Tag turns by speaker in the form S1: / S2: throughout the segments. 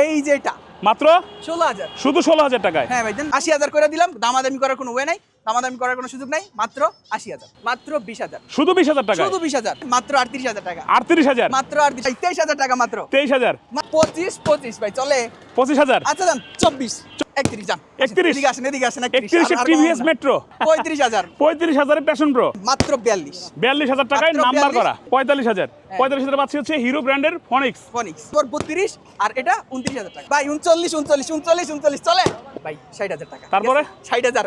S1: এই যে এটা
S2: মাত্র?
S1: ষোলো হাজার।
S2: শুধু ষোলো হাজার টাকায়?
S1: হ্যাঁ ভাই আশি হাজার করে দিলাম দামাদামি করার কোনো ওয়ে নাই দামাদামি করার কোনো সুযোগ নাই মাত্র আশি হাজার মাত্র বিশ হাজার।
S2: শুধু বিশ হাজার টাকা
S1: শুধু বিশ হাজার মাত্র আটত্রিশ হাজার টাকা।
S2: আটত্রিশ হাজার?
S1: মাত্র আটত্রিশ তেইশ হাজার টাকা মাত্র।
S2: তেইশ হাজার?
S1: পঁচিশ পঁচিশ ভাই চলে।
S2: পঁচিশ হাজার?
S1: আচ্ছা চব্বিশ। একত্রিশ যান।
S2: 31
S1: এদিকে আসেন এদিকে আসেন
S2: একত্রিশে। TVS Metro?
S1: পঁয়ত্রিশ হাজার।
S2: পঁয়ত্রিশ প্যাশন প্রো
S1: মাত্র বিয়াল্লিশ।
S2: বিয়াল্লিশ হাজার টাকায়
S1: মাত্র
S2: নাম্বার করা। পঁয়তাল্লিশ হাজার।
S1: হ্যাঁ।
S2: পঁয়তাল্লিশ হাজার পাচ্ছি হচ্ছে হিরো ব্র্যান্ডের ফনিক্স
S1: ফনিক্স তোর বত্রিশ আর এটা উনত্রিশ হাজার টাকা। ভাই উনচল্লিশ উনচল্লিশ উনচল্লিশ উনচল্লিশ। চলে ভাই ষাট হাজার টাকা।
S2: তারপরে?
S1: ষাট হাজার।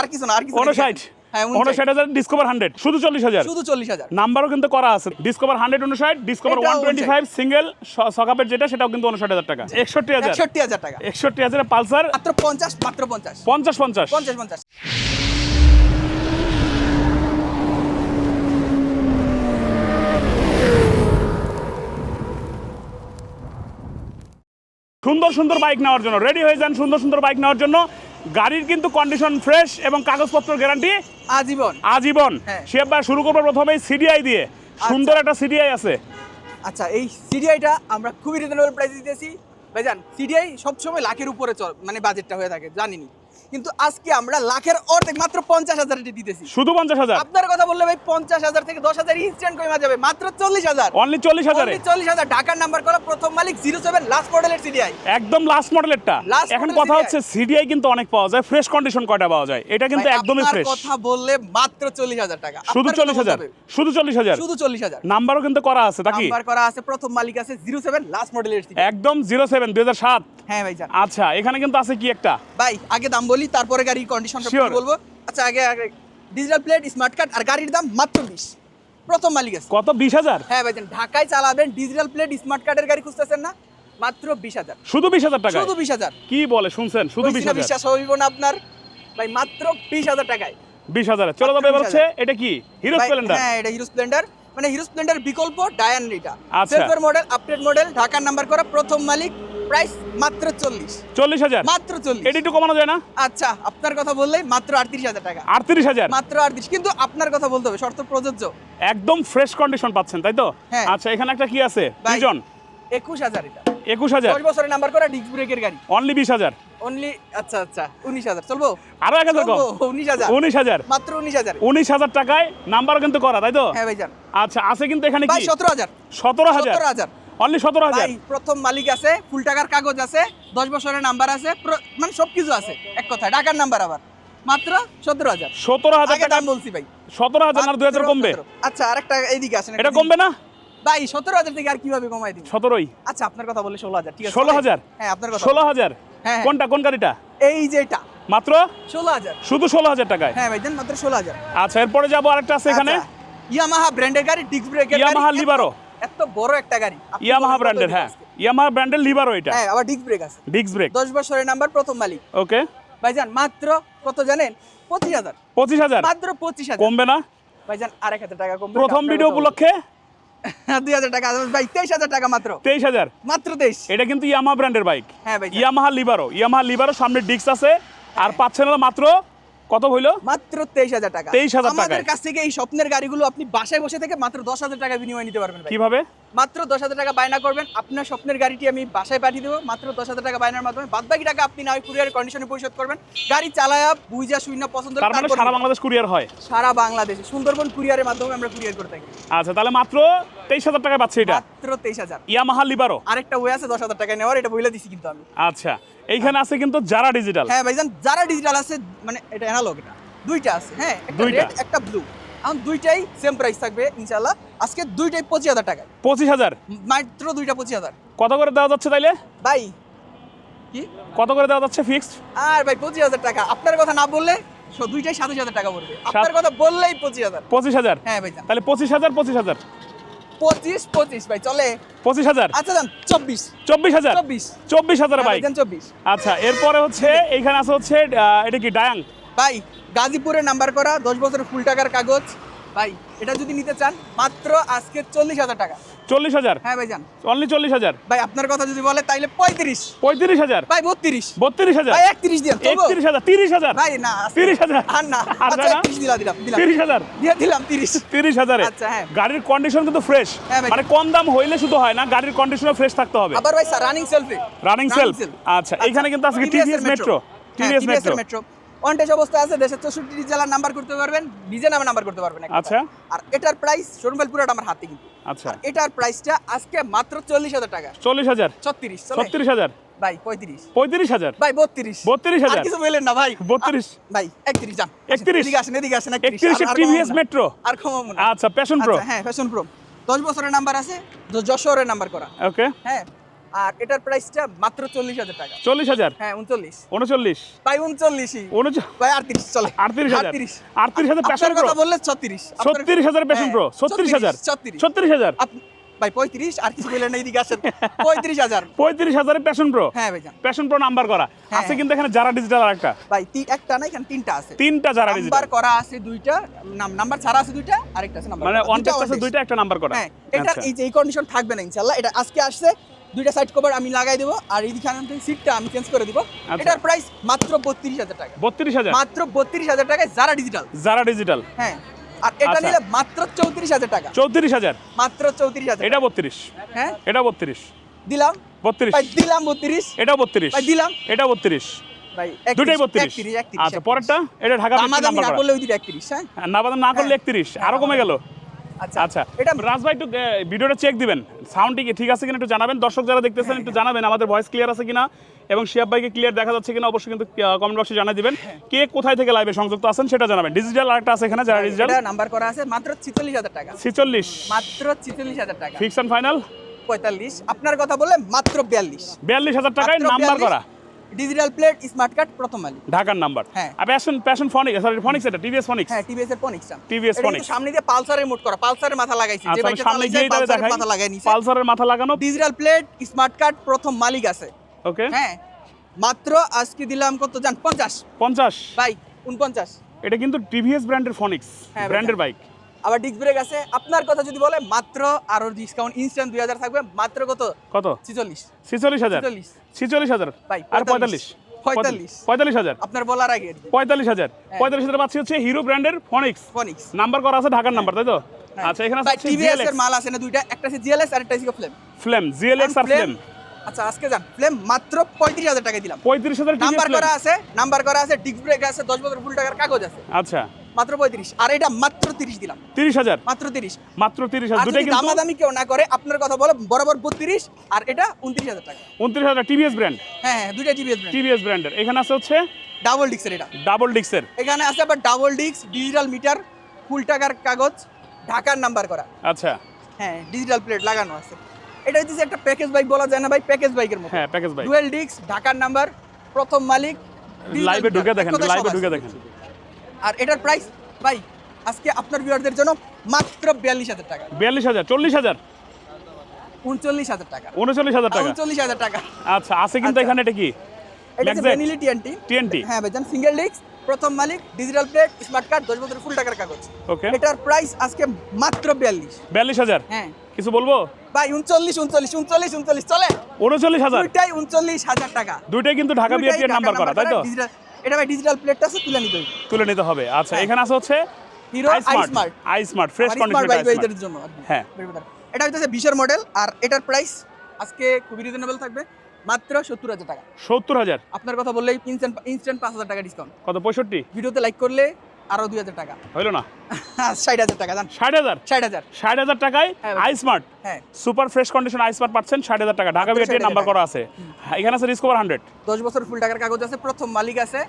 S2: আর
S1: কিছু না আর কিছু না।
S2: উনষাট।
S1: উনষাট
S2: হাজার ডিসকভার হান্ড্রেড শুধু চল্লিশ হাজার।
S1: শুধু চল্লিশ হাজার।
S2: নাম্বারও কিন্তু করা আছে। ডিসকভার হান্ড্রেড উনষাট। Discover one twenty five single সকাপের যেটা সেটাও কিন্তু উনষাট হাজার টাকা। একষট্টি হাজার।
S1: একষট্টি হাজার টাকা।
S2: একষট্টি হাজার পালসার।
S1: মাত্র পঞ্চাশ মাত্র পঞ্চাশ।
S2: পঞ্চাশ পঞ্চাশ।
S1: পঞ্চাশ পঞ্চাশ।
S2: সুন্দর সুন্দর বাইক নেওয়ার জন্য। রেডি হয়ে যান সুন্দর সুন্দর বাইক নেওয়ার জন্য। গাড়ির কিন্তু কন্ডিশন ফ্রেশ এবং কাগজপত্র গ্যারান্টি
S1: আজীবন।
S2: আজীবন।
S1: হ্যাঁ।
S2: সে একবার শুরু করব প্রথমেই সিডিআই দিয়ে। সুন্দর একটা সিডিআই আছে।
S1: আচ্ছা এই সিডিআইটা আমরা খুবই রিজনেবল প্রাইস দিতেছি। ভাইজান সিডিআই সবসময় লাখের উপরে চল মানে বাজেটটা হয়ে থাকে জানিনি। কিন্তু আজকে আমরা লাখের অর্ধেক মাত্র পঞ্চাশ হাজার এটি দিতেছি।
S2: শুধু পঞ্চাশ হাজার?
S1: আপনার কথা বললে ভাই পঞ্চাশ হাজার থেকে দশ হাজার ইনস্ট্যান্ট কমে যাবে মাত্র চল্লিশ হাজার।
S2: অনলি চল্লিশ হাজারে?
S1: চল্লিশ হাজার। ঢাকার নাম্বার করা প্রথম মালিক জিরো সেভেন লাস্ট মডেলের সিডিআই
S2: একদম লাস্ট মডেলেরটা
S1: Last
S2: এখন কথা হচ্ছে সিডিআই কিন্তু অনেক পাওয়া যায় ফ্রেশ কন্ডিশন কয়টা পাওয়া যায়? এটা কিন্তু একদমই ফ্রেশ
S1: কথা বললে মাত্র চল্লিশ হাজার টাকা।
S2: শুধু চল্লিশ হাজার? শুধু চল্লিশ হাজার?
S1: শুধু চল্লিশ হাজার।
S2: নাম্বারও কিন্তু করা আছে নাকি
S1: নাম্বার করা আছে প্রথম মালিক আছে জিরো সেভেন লাস্ট মডেলের
S2: একদম জিরো সেভেন দুই হাজার সাত।
S1: হ্যাঁ ভাইজান।
S2: আচ্ছা এখানে কিন্তু আছে কি একটা?
S1: ভাই আগে দাম বলি তারপরে গাড়ির কন্ডিশনটা বলব। আচ্ছা আগে আগে ডিজিটাল প্লেট স্মার্ট কার্ড আর গাড়ির দাম মাত্র বিশ। প্রথম মালিক আছে।
S2: কত? বিশ হাজার?
S1: হ্যাঁ ভাইজান ঢাকায় চালাবেন ডিজিটাল প্লেট স্মার্ট কার্ডের গাড়ি খুঁজতেছেন না মাত্র বিশ হাজার।
S2: শুধু বিশ হাজার টাকা
S1: শুধু বিশ হাজার।
S2: কি বলে শুনছেন? শুধু বিশ হাজার।
S1: বিশ্বাস হইব না আপনার। ভাই মাত্র বিশ হাজার টাকায়।
S2: বিশ হাজার। চলো তবে এবার হচ্ছে এটা কি? হিরো
S1: ভাই,
S2: স্প্লেন্ডার
S1: হ্যাঁ এটা হিরো স্প্লেন্ডার মানে হিরো স্প্লেন্ডার বিকল্প ডায়ান এটা। সেলফের মডেল আপডেট মডেল ঢাকার নাম্বার করা প্রথম মালিক। প্রাইস মাত্র চল্লিশ।
S2: চল্লিশ হাজার?
S1: মাত্র চল্লিশ।
S2: এটা একটু কমানো যায় না?
S1: আচ্ছা আপনার কথা বললেই মাত্র আটত্রিশ হাজার টাকা।
S2: আটত্রিশ হাজার?
S1: মাত্র আটত্রিশ কিন্তু আপনার কথা বলতে হবে শর্ত প্রযোজ্য।
S2: একদম ফ্রেশ কন্ডিশন পাচ্ছেন তাই তো?
S1: হ্যাঁ।
S2: আচ্ছা এখানে একটা কি আছে?
S1: একুশ হাজার এটা।
S2: একুশ হাজার?
S1: দশ বছরের নাম্বার করা ডিস্ক ব্রেকের গাড়ি।
S2: অনলি বিশ হাজার?
S1: অনলি আচ্ছা আচ্ছা উনিশ হাজার। চলবো?
S2: আরও এক হাজার
S1: উনিশ হাজার।
S2: উনিশ হাজার?
S1: মাত্র উনিশ হাজার।
S2: উনিশ হাজার টাকায় নাম্বারও কিন্তু করা তাই তো?
S1: হ্যাঁ ভাইজান।
S2: আচ্ছা আছে কিন্তু এখানে
S1: সতেরো হাজার।
S2: সতেরো হাজার?
S1: সতেরো হাজার।
S2: অনলি সতেরো হাজার।
S1: প্রথম মালিক আছে ফুল টাকার কাগজ আছে দশ বছরের নাম্বার আছে মানে সবকিছু আছে এক কথা ঢাকার নাম্বার আবার। মাত্র সতেরো হাজার।
S2: সতেরো হাজার টাকা
S1: বলছি ভাই।
S2: সতেরো হাজার না হাজার কমবে?
S1: আচ্ছা আরেকটা এইদিকে আসেন
S2: এটা কমবে না?
S1: ভাই সতেরো হাজার থেকে আর কীভাবে কমাই দিন
S2: সতেরোই।
S1: আচ্ছা আপনার কথা বলে ষোলো হাজার ঠিক আছে।
S2: 16,000?
S1: হ্যাঁ আপনার কথা
S2: ষোলো হাজার?
S1: হ্যাঁ, হ্যাঁ।
S2: কোনটা কোন গাড়িটা?
S1: এই যে এটা।
S2: মাত্র?
S1: ষোলো হাজার।
S2: শুধু ষোলো হাজার টাকায়?
S1: হ্যাঁ ভাই দেন মাত্র ষোলো হাজার।
S2: আচ্ছা এরপরে যাব আরেকটা আছে এখানে।
S1: ইয়ামাহা ব্র্যান্ডের গাড়ি ডিস্ক ব্রেকের
S2: Yamaha Libero।
S1: এত বড় একটা গাড়ি।
S2: ইয়ামাহা ব্র্যান্ডের হ্যাঁ। ইয়ামাহা ব্র্যান্ডের লিভারও এটা।
S1: হ্যাঁ আবার ডিস্ক ব্রেক আছে।
S2: ডিস্ক ব্রেক
S1: দশ বছরের নাম্বার প্রথম মালিক।
S2: ওকে
S1: ভাইজান মাত্র কত জানেন? পঁচিশ হাজার।
S2: পঁচিশ হাজার?
S1: মাত্র পঁচিশ হাজার।
S2: কমবে না?
S1: ভাইজান আরেক হাজার টাকা কম
S2: প্রথম ভিডিও উপলক্ষে?
S1: দুই হাজার টাকা। ভাই তেইশ হাজার টাকা মাত্র।
S2: তেইশ হাজার?
S1: মাত্র তেইশ।
S2: এটা কিন্তু ইয়ামাহা ব্র্যান্ডের বাইক
S1: হ্যাঁ ভাই
S2: ইয়ামাহা লিভারও ইয়ামাহা লিভারও সামনে ডিস্ক আছে। আর পাচ্ছেন হলো মাত্র কত হইল?
S1: মাত্র তেইশ হাজার টাকা।
S2: 23,000
S1: আমাদের কাছ থেকে এই স্বপ্নের গাড়িগুলো আপনি বাসায় বসে থেকে মাত্র দশ হাজার টাকা বিনিময় নিতে পারবেন
S2: কীভাবে?
S1: মাত্র দশ হাজার টাকা বায়না করবেন। আপনার স্বপ্নের গাড়িটি আমি বাসায় পাঠিয়ে দেবো। মাত্র দশ হাজার টাকা বায়নার মাধ্যমে। বাদ বাকি টাকা আপনি না হয় কুরিয়ার কন্ডিশনে পরিশোধ করবেন। গাড়ি চালায়া বুঝা শূন্য পছন্দ
S2: মানে সারা বাংলাদেশ কুরিয়ার হয়?
S1: সারা বাংলাদেশে। সুন্দরবন কুরিয়ারের মাধ্যমে আমরা কুরিয়ার করে থাকি।
S2: আচ্ছা তাহলে মাত্র তেইশ হাজার টাকা পাচ্ছে এটা?
S1: মাত্র তেইশ হাজার।
S2: ইয়ামাহা লিভারও
S1: আরেকটা ওয়ে আছে দশ হাজার টাকা নেওয়ার এটা বলে দিছি কিন্তু আমি।
S2: আচ্ছা। এইখানে আছে কিন্তু যারা ডিজিটাল
S1: হ্যাঁ ভাইজান যারা ডিজিটাল আছে মানে এটা অ্যানালগ এটা। দুইটা আছে হ্যাঁ একটা। রেড একটা ব্লু এখন দুইটাই সেম প্রাইস থাকবে ইনশাল্লাহ আজকে দুইটাই পঁচিশ হাজার টাকায়।
S2: পঁচিশ হাজার?
S1: মাত্র দুইটা পঁচিশ হাজার।
S2: কত করে দেওয়া যাচ্ছে তাইলে?
S1: ভাই কি?
S2: কত করে দেওয়া যাচ্ছে ফিক্সড
S1: আর ভাই পঁচিশ হাজার টাকা। আপনার কথা না বললে দুইটাই সাতাশ হাজার টাকা পড়বে। আপনার কথা বললেই পঁচিশ হাজার।
S2: পঁচিশ হাজার?
S1: হ্যাঁ ভাইজান।
S2: তাহলে পঁচিশ হাজার পঁচিশ হাজার।
S1: পঁচিশ পঁচিশ ভাই চলে।
S2: পঁচিশ হাজার?
S1: আচ্ছা যান চব্বিশ।
S2: চব্বিশ হাজার?
S1: চব্বিশ।
S2: চব্বিশ হাজার
S1: হ্যাঁ
S2: বাইক
S1: চব্বিশ।
S2: আচ্ছা এরপরে হচ্ছে এইখানে আছে হচ্ছে এটা কি ডায়াং?
S1: ভাই গাজীপুরে নাম্বার করা দশ বছরের ফুল টাকার কাগজ। ভাই এটা যদি নিতে চান মাত্র আজকে চল্লিশ হাজার টাকা।
S2: চল্লিশ হাজার?
S1: হ্যাঁ ভাইজান।
S2: অনলি চল্লিশ হাজার?
S1: ভাই আপনার কথা যদি বলে তাইলে পঁয়ত্রিশ।
S2: পঁয়ত্রিশ হাজার?
S1: ভাই বত্রিশ।
S2: বত্রিশ হাজার?
S1: ভাই একত্রিশ দিন
S2: একত্রিশ হাজার তিরিশ হাজার?
S1: ভাই না
S2: তিরিশ হাজার?
S1: আর না আচ্ছা একত্রিশ দিলাম দিলাম দিলাম।
S2: তিরিশ হাজার?
S1: দিয়ে দিলাম তিরিশ।
S2: তিরিশ হাজারে?
S1: আচ্ছা, হ্যাঁ।
S2: গাড়ির কন্ডিশন কিন্তু ফ্রেশ
S1: হ্যাঁ
S2: মানে কম দাম হইলে শুধু হয় না গাড়ির কন্ডিশনও ফ্রেশ থাকতে হবে।
S1: আবার ভাই sir running selfie
S2: running self আচ্ছা এখানে কিন্তু আজকে টিভিএস মেট্রো টিভিএস মেট্রো
S1: অনটেস অবস্থা আছে দেশের চৌষট্টি জেলার নাম্বার করতে পারবেন নিজে নামে নাম্বার করতে পারবেন
S2: আচ্ছা।
S1: আর এটার প্রাইস শোরুম পুরোটা আমার হাতে কিন্তু।
S2: আচ্ছা।
S1: এটার প্রাইসটা আজকে মাত্র চল্লিশ হাজার টাকা।
S2: চল্লিশ হাজার?
S1: ছত্রিশ
S2: ছত্রিশ হাজার?
S1: ভাই পঁয়ত্রিশ।
S2: পঁয়ত্রিশ হাজার?
S1: ভাই বত্রিশ।
S2: 32,000
S1: আর কিছু বললেন না ভাই।
S2: 32
S1: আ- ভাই একত্রিশ যান।
S2: 31
S1: এদিকে আসেন এদিকে আসেন
S2: একত্রিশে। টিভিএস
S1: না।
S2: মেট্রো
S1: আর কমাবো
S2: আচ্ছা প্যাশন প্রো
S1: আচ্ছা, হ্যাঁ ফ্যাশন প্রো দশ বছরের নাম্বার আছে যশোরের নাম্বার করা।
S2: ওকে
S1: হ্যাঁ আর এটার প্রাইসটা মাত্র চল্লিশ হাজার টাকা।
S2: চল্লিশ হাজার?
S1: হ্যাঁ উনচল্লিশ।
S2: উনচল্লিশ।
S1: ভাই উনচল্লিশই।
S2: উনচ-
S1: ভাই আটত্রিশ চলে।
S2: আটত্রিশ হাজার। আটত্রিশ। হাজার প্যাশন প্রো
S1: কথা বললে ছত্রিশ।
S2: ছত্রিশ হাজার প্যাশন প্রো ছত্রিশ হাজার।
S1: ছত্রিশ।
S2: হাজার।
S1: ভাই পঁয়ত্রিশ আর কিছু বললেন এইদিকে আসেন। পঁয়ত্রিশ হাজার।
S2: পঁয়ত্রিশ প্যাশন প্রো
S1: হ্যাঁ ভাইজান।
S2: প্যাশন প্রো নাম্বার করা।
S1: হ্যাঁ।
S2: আছে কিন্তু এখানে যারা ডিজিটাল আর একটা
S1: ভাই একটা না এখানে তিনটা আছে।
S2: তিনটা যারা
S1: নাম্বার করা আছে দুইটা নাম্বার ছাড়া আছে দুইটা আরেকটা আছে নাম্বার
S2: মানে। ওয়ান আছে দুইটা একটা নাম্বার করা।
S1: হ্যাঁ এটার
S2: আচ্ছা।
S1: এই যে এই কন্ডিশন থাকবে না ইনশাআল্লাহ। এটা আজকে আসছে দুইটা সাইড কভার আমি লাগাই দেবো আর এইখানে সিটটা আমি চেঞ্জ করে দিব।
S2: আচ্ছা।
S1: এটার প্রাইস মাত্র বত্রিশ হাজার টাকা।
S2: বত্রিশ হাজার?
S1: মাত্র বত্রিশ হাজার টাকায় যারা ডিজিটাল
S2: যারা ডিজিটাল
S1: হ্যাঁ। আর এটা
S2: আচ্ছা।
S1: নিলে মাত্র চৌত্রিশ হাজার টাকা।
S2: চৌত্রিশ হাজার?
S1: মাত্র চৌত্রিশ হাজার
S2: এটা বত্রিশ।
S1: হ্যাঁ।
S2: এটা বত্রিশ।
S1: দিলাম।
S2: বত্রিশ।
S1: ভাই দিলাম বত্রিশ।
S2: এটা বত্রিশ।
S1: ভাই দিলাম।
S2: এটা বত্রিশ। দুটাই বত্রিশ। আচ্ছা পরেরটা? এটা ঢাকা
S1: না করলে হ্যাঁ?
S2: না বাদাম না করলে। একত্রিশ। আরও কমে গেল।
S1: আচ্ছা
S2: আচ্ছা
S1: এটা
S2: রাজ ভাই একটু ভিডিওটা চেক দিবেন। সাউন্ড ঠিক আছে কিনা একটু জানাবেন? দর্শক যারা দেখতেছেন একটু জানাবেন আমাদের ভয়েস ক্লিয়ার আছে কিনা এবং শিয়াব ভাইকে ক্লিয়ার দেখা যাচ্ছে কিনা অবশ্যই কিন্তু কমেন্ট বক্সে জানাই দিবেন। কে কোথায় থেকে লাইভে সংযুক্ত আছেন সেটা জানাবেন। ডিজিটাল আরেকটা আছে এখানে যারা ডিজিটাল
S1: নাম্বার করা আছে মাত্র ছিচল্লিশ হাজার টাকা।
S2: ছিচল্লিশ।
S1: মাত্র ছিচল্লিশ হাজার টাকা।
S2: ফিক্স ফাইনাল
S1: পঁয়তাল্লিশ। আপনার কথা বললে মাত্র বিয়াল্লিশ।
S2: বিয়াল্লিশ হাজার টাকায় নাম্বার করা।
S1: ডিজিটাল প্লেট স্মার্ট কার্ড প্রথম মালিক
S2: ঢাকার নাম্বার।
S1: হ্যাঁ।
S2: Passion Passion Phoenix sorry Phoenix এটা টিভিএস ফনিক্স
S1: হ্যাঁ টিভিএস এর পনিক্সটা
S2: TVS Phoenix।
S1: সামনে দিয়ে পালসারের মোড করা পালসারের মাথা লাগাইছি। যে
S2: আচ্ছা
S1: বাইকটা
S2: সামনে তাহলে দেখাই
S1: মাথা লাগাই নিছে।
S2: পালসারের মাথা লাগানো।
S1: ডিজিটাল প্লেট স্মার্ট কার্ড প্রথম মালিক আছে।
S2: ওকে।
S1: হ্যাঁ। মাত্র আজকে দিলাম কত জান? পঞ্চাশ।
S2: পঞ্চাশ।
S1: ভাই উনপঞ্চাশ।
S2: এটা কিন্তু টিভিএস ব্র্যান্ডের ফনিক্স ব্র্যান্ডের বাইক
S1: আবার ডিস্ক ব্রেক আছে। আপনার কথা যদি বলে মাত্র আরও ডিসকাউন্ট ইনস্ট্যান্ট দুই হাজার থাকবে মাত্র কত?
S2: কত?
S1: ছিচল্লিশ।
S2: ছিচল্লিশ হাজার।
S1: ছিচল্লিশ
S2: হাজার। আর
S1: পঁয়তাল্লিশ।
S2: পঁয়তাল্লিশ।
S1: পঁয়তাল্লিশ।
S2: পঁয়তাল্লিশ হাজার।
S1: আপনার বলার আগে
S2: পঁয়তাল্লিশ হাজার।
S1: হ্যাঁ।
S2: পঁয়তাল্লিশ হাজার পাচ্ছি হচ্ছে হিরো ব্র্যান্ডের ফনিক্স
S1: ফনিক্স
S2: নাম্বার করা আছে ঢাকার নাম্বার তাই তো? আচ্ছা এখানে আছে
S1: টিভিএস এর মাল আছে না দুইটা? একটা আছে জিএলএস আর একটা আছে ফ্লেম
S2: ফ্লেম জিএলএক্স আর ফ্লেম
S1: আচ্ছা আজকে যান। ফ্লেম মাত্র পঁয়ত্রিশ হাজার টাকা দিলাম।
S2: পঁয়ত্রিশ হাজার
S1: নাম্বার করা আছে নাম্বার করা আছে ডিস্ক ব্রেক আছে দশ বছর ফুল টাকার কাগজ আছে।
S2: আচ্ছা।
S1: মাত্র পঁয়ত্রিশ। আর এটা মাত্র তিরিশ দিলাম।
S2: তিরিশ হাজার?
S1: মাত্র তিরিশ।
S2: মাত্র তিরিশ হাজার। দুটাই কিন্তু
S1: দামাদামি কেউ না করে আপনার কথা বলে বরাবর বত্রিশ আর এটা উনত্রিশ হাজার টাকা।
S2: উনত্রিশ হাজার টিভিএস ব্র্যান্ড?
S1: হ্যাঁ হ্যাঁ দুইটা ব্র্যান্ড।
S2: টিভিএস ব্র্যান্ডের। এখানে আছে হচ্ছে
S1: ডাবল ডিস্কের এটা।
S2: ডাবল ডিক্সের
S1: এখানে আছে আবার ডাবল ডিজিটাল মিটার ফুল টাকার কাগজ ঢাকার নাম্বার করা।
S2: আচ্ছা।
S1: হ্যাঁ ডিজিটাল প্লেট লাগানো আছে। এটা হচ্ছে একটা প্যাকেজ বাইক বলা যায় না ভাই প্যাকেজ বাইকের মতো।
S2: হ্যাঁ প্যাকেজ বাইক।
S1: ডুয়েল ডিস্ক ঢাকার নাম্বার প্রথম মালিক
S2: লাইভে ঢুকে দেখেন লাইভে ঢুকে দেখেন।
S1: আর এটার প্রাইস ভাই আজকে আপনার ভিউয়ারদের জন্য মাত্র বিয়াল্লিশ হাজার টাকা।
S2: বিয়াল্লিশ হাজার চল্লিশ হাজার?
S1: উনচল্লিশ হাজার টাকা।
S2: উনচল্লিশ হাজার টাকা?
S1: উনচল্লিশ হাজার টাকা।
S2: আচ্ছা আছে কিন্তু
S1: আচ্ছা।
S2: এখানে এটা কি?
S1: এটা হচ্ছে টিএনটি
S2: টিএনটি
S1: হ্যাঁ ভাইজান সিঙ্গেল ডিস্ক প্রথম মালিক ডিজিটাল প্লেট স্মার্ট কার্ড দশ বছরের ফুল টাকার কাগজ।
S2: ওকে
S1: এটার প্রাইস আজকে মাত্র বিয়াল্লিশ।
S2: বিয়াল্লিশ হাজার?
S1: হ্যাঁ।
S2: কিছু বলব?
S1: ভাই উনচল্লিশ উনচল্লিশ উনচল্লিশ উনচল্লিশ চলে।
S2: উনচল্লিশ হাজার?
S1: দুইটাই উনচল্লিশ হাজার টাকা।
S2: দুইটাই কিন্তু ঢাকা বিআরটি নাম্বার করা তাই তো?
S1: এটা ভাই ডিজিটাল প্লেটটা আছে তুলে নিতে হবে।
S2: তুলে নিতে হবে। আচ্ছা
S1: হ্যাঁ।
S2: এখানে আছে হচ্ছে
S1: Hero
S2: I
S1: I
S2: smart
S1: smart
S2: I smart fresh
S1: smart bike
S2: condition
S1: বাইকদের জন্য
S2: হ্যাঁ।
S1: এটা হচ্ছে বিশের মডেল আর এটার প্রাইস আজকে খুবই রিজনেবল থাকবে মাত্র সত্তর হাজার টাকা।
S2: সত্তর হাজার?
S1: আপনার কথা বললেই ইনস্ট্যান্ট ইনস্ট্যান্ট পাঁচ হাজার টাকা ডিসকাউন্ট
S2: কত পঁয়ষট্টি?
S1: ভিডিওতে লাইক করলে আরও দুই হাজার টাকা।
S2: হইল না?
S1: ষাট হাজার টাকা জান।
S2: ষাট হাজার?
S1: ষাট হাজার।
S2: ষাট হাজার টাকায়। আই স্মার্ট
S1: হ্যাঁ।
S2: Super fresh condition I smart পাচ্ছেন ষাট হাজার টাকা। ঢাকা
S1: 60,000
S2: নাম্বার করা আছে। এখানে আছে হান্ড্রেড
S1: দশ বছর ফুল টাকার কাগজ আছে প্রথম মালিক আছে।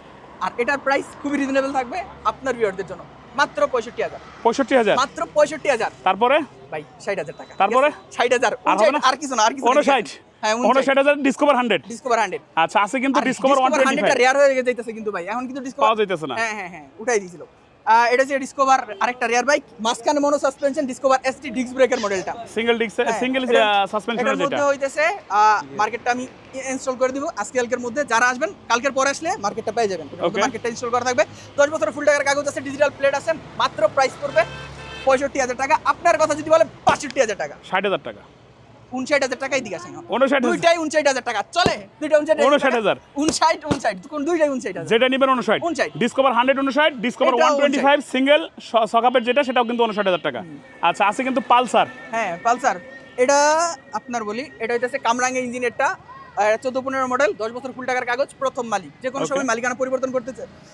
S1: আর এটার প্রাইস খুবই রিজনেবল থাকবে আপনার ভিউয়ারদের জন্য। মাত্র পঁয়ষট্টি হাজার।
S2: পঁয়ষট্টি হাজার?
S1: মাত্র পঁয়ষট্টি হাজার।
S2: তারপরে?
S1: ভাই ষাট হাজার টাকা।
S2: তারপরে?
S1: ষাট হাজার।
S2: আর
S1: কিছু না আর কিছু হ্যাঁ
S2: উনষাট হাজার ডিসকভার হান্ড্রেড
S1: ডিসকভার হান্ড্রেড
S2: আচ্ছা আছে কিন্তু ডিসকভার ওয়ান টোয়েন্টি
S1: হান্ড্রেডটা রেয়ার হয়ে যাইতেছে কিন্তু ভাই এখন কিন্তু ডিসকভার
S2: পাওয়া যাইতেছে না।
S1: হ্যাঁ হ্যাঁ হ্যাঁ উঠাই দিয়েছিল। এটা হচ্ছে ডিসকভার আরেকটা রেয়ার বাইক মাঝখানে mono suspension Discover ST disc ব্রেকের মডেলটা
S2: সিঙ্গেল ডিস্ক
S1: হ্যাঁ,
S2: সিঙ্গেল
S1: এটা- এটার মধ্যে হইতেছে মার্কেটটা আমি ইনস্টল করে দিব। আজকে কালকের মধ্যে যারা আসবেন কালকের পরে আসলে মার্কেটটা পেয়ে যাবেন. মার্কেটটা ইনস্টল করা থাকবে। ফুল টাকার কাগজ আছে ডিজিটাল প্লেট আছে মাত্র প্রাইস পড়বে পঁয়ষট্টি হাজার টাকা। আপনার কথা যদি বলে বাষট্টি হাজার টাকা।
S2: ষাট হাজার টাকা।
S1: উনষাট হাজার টাকাই আসেন।
S2: উনষাট
S1: দুইটাই উনষাট হাজার টাকা। চলে দুইটা উনষাট
S2: উনষাট হাজার।
S1: উনষাট উনষাট। কোন দুইটাই উনষাট হাজার।
S2: যেটা নিবেন উনষাট।
S1: 59
S2: ডিসকভার হান্ড্রেড উনষাট Discover one twenty five single সকাপের যেটা সেটাও কিন্তু উনষাট হাজার টাকা। আচ্ছা আছে কিন্তু পালসার।
S1: হ্যাঁ পালসার। এটা আপনার বলি এটা হইতেছে কামরাঙ্গা ইঞ্জিনেরটা। চোদ্দ পনেরো মডেল দশ বছর ফুল টাকার কাগজ প্রথম মালিক। যে কোনো সময় মালিকানা পরিবর্তন করতে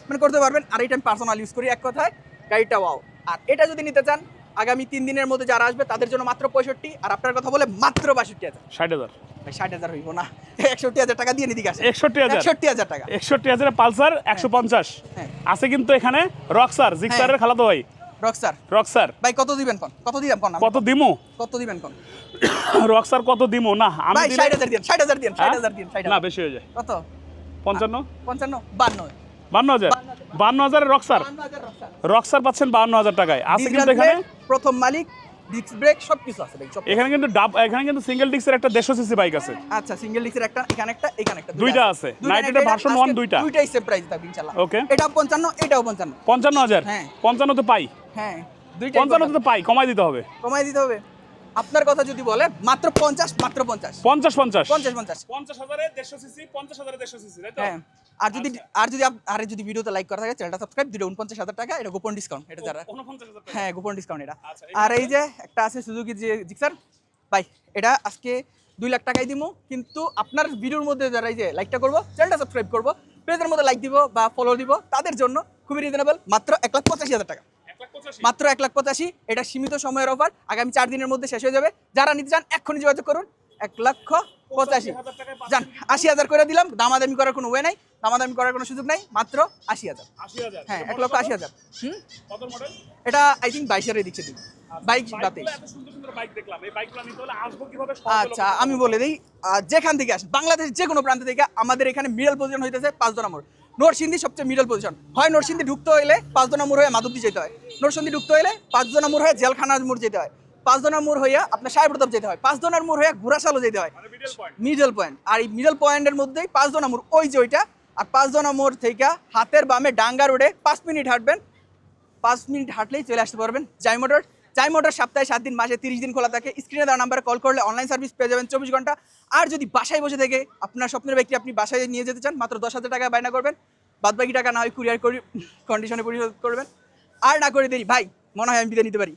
S1: মানে করতে পারবেন। আর এটা আমি পার্সোনাল ইউজ করি এক কথায় গাড়িটা ওয়াও আর এটা যদি নিতে চান আগামী তিন দিনের মধ্যে যারা আসবে তাদের জন্য মাত্র পঁয়ষট্টি আর আপনার কথা বলে মাত্র বাষট্টি হাজার।
S2: ষাট হাজার।
S1: ভাই ষাট হাজার হইব না। একষট্টি হাজার টাকা দিয়ে নিদিকে আসে
S2: একষট্টি হাজার।
S1: একষট্টি হাজার টাকা।
S2: একষট্টি হাজার পালসার একশো পঞ্চাশ।
S1: হ্যাঁ।
S2: আছে কিন্তু এখানে রক্সার জিক্সারের খালাতো ভাই।
S1: রকস্টার
S2: রক্সার।
S1: ভাই কত দিবেন কোন কত দিবেন কোন
S2: কত দিমু?
S1: কত দিবেন কোন
S2: রক্সার কত দিমু? না আমি
S1: ভাই
S2: দিলে-
S1: ষাট হাজার দিন ষাট হাজার দিন ষাট
S2: হ্যাঁ?
S1: হাজার দিন ষাট
S2: না বেশি হয়ে যায়।
S1: কত?
S2: পঞ্চান্ন?
S1: পঞ্চান্ন? বান্ন।
S2: বান্ন হাজার? বান্ন হাজারের রক্সার রক্সার পাচ্ছেন বান্ন হাজার টাকায়। আছে কিন্তু এখানে?
S1: প্রথম মালিক ডিস্ক ব্রেক সব কিছু আছে
S2: এখানে কিন্তু ডাব এখানে কিন্তু সিঙ্গেল ডিস্কের একটা দেড়শো সিসি বাইক আছে।
S1: আচ্ছা সিঙ্গেল ডিস্কের একটা এখানে একটা এখানে একটা
S2: দুইটা আছে।
S1: দুইটা
S2: Night
S1: একটা,
S2: এর version
S1: আজকে
S2: one দুইটা।
S1: দুইটাই সেম প্রাইস থাকবে ইনশাআল্লাহ।
S2: Okay.
S1: এটাও পঞ্চান্ন এটাও পঞ্চান্ন।
S2: পঞ্চান্ন হাজার?
S1: হ্যাঁ।
S2: পঞ্চান্ন তো পাই?
S1: হ্যাঁ
S2: পঞ্চান্ন। তো পাই কমাই দিতে হবে।
S1: কমাই দিতে হবে। আপনার কথা যদি বলে মাত্র পঞ্চাশ মাত্র পঞ্চাশ।
S2: পঞ্চাশ পঞ্চাশ।
S1: পঞ্চাশ পঞ্চাশ।
S2: পঞ্চাশ হাজারে দেড়শো সিসি পঞ্চাশ হাজারে দেড়শো সিসি তাই তো?
S1: হ্যাঁ। আর যদি আর যদি আর যদি ভিডিওতে লাইক করা থাকে চ্যানেলটা সাবস্ক্রাইব দিলে উনপঞ্চাশ হাজার টাকা এটা গোপন ডিসকাউন্ট এটা যারা হ্যাঁ গোপন ডিসকাউন্ট এটা।
S2: আচ্ছা,
S1: আর এই যে একটা আছে সুজুকি যে জিক্সার ভাই এটা আজকে দুই লাখ টাকাই দিব কিন্তু আপনার ভিডিওর মধ্যে যারা এই যে লাইকটা করব চ্যানেলটা সাবস্ক্রাইব করব পেজের মধ্যে লাইক দিব বা ফলো দিব তাদের জন্য খুবই রিজনেবল মাত্র এক লাখ পঁচাশি হাজার টাকা। মাত্র এক লাখ পঁচাশি এটা সীমিত সময়ের অফার আগামী চার দিনের মধ্যে শেষ হয়ে যাবে। যারা নিতে চান এক্ষুনি যোগাযোগ করুন এক লক্ষ পঁচাশি। যান আশি হাজার করে দিলাম দামাদামি করার কোনো ওয়ে নাই। দামাদামি করার কোনো সুযোগ নাই মাত্র আশি হাজার। হ্যাঁ এক লক্ষ আশি হাজার। হুম? এটা আই থিঙ্ক বাইশের দিচ্ছে দিন বাইক বা তেইশ।
S2: এত সুন্দর সুন্দর বাইক দেখলাম। এই বাইকগুলো নিতে হলে আসব কীভাবে
S1: আচ্ছা আমি বলে দিই যেখান থেকে আসেন বাংলাদেশ যে কোনো প্রান্ত থেকে আমাদের এখানে মিডল পজিশন হইতেছে পাঁচ নম্বর নরসিংদী সবচেয়ে মিডল পজিশন হয় নরসিংদী ঢুকতে হইলে পাঁচ নম্বর হয়ে মাধবদী যেতে হয়। নরসিংদী ঢুকতে হইলে পাঁচ নম্বর হয়ে জেলখানার মোড় যেতে হয়। পাঁচ জনের মোড় হইয়া আপনার সাহেব প্রতাপ যেতে হয়। পাঁচ জনের মোড় হইয়া ঘোড়াশালও যেতে হয়।
S2: মানে মিডল পয়েন্ট
S1: আর এই মিডল পয়েন্টের মধ্যেই পাঁচ জনা মোড় ওই যে ওইটা আর পাঁচ জনা মোড় থেকে হাতের বামে ডাঙ্গা রোডে পাঁচ মিনিট হাঁটবেন। পাঁচ মিনিট হাঁটলেই চলে আসতে পারবেন জাই মোটর। জাই মোটর, সপ্তাহে সাত দিন, মাসে তিরিশ দিন খোলা থাকে। স্ক্রিনে দেওয়া নাম্বারে কল করলে অনলাইন সার্ভিস পেয়ে যাবেন চব্বিশ ঘণ্টা। আর যদি বাসায় বসে থেকে আপনার স্বপ্নের ব্যক্তি আপনি বাসায় নিয়ে যেতে চান, মাত্র দশ হাজার টাকা বায়না করবেন। বাদ বাকি টাকা না হয় কুরিয়ার করি কন্ডিশনে পরিশোধ করবেন। আর না করে দেরি, ভাই, মনে হয় আমি বিদায় নিতে পারি।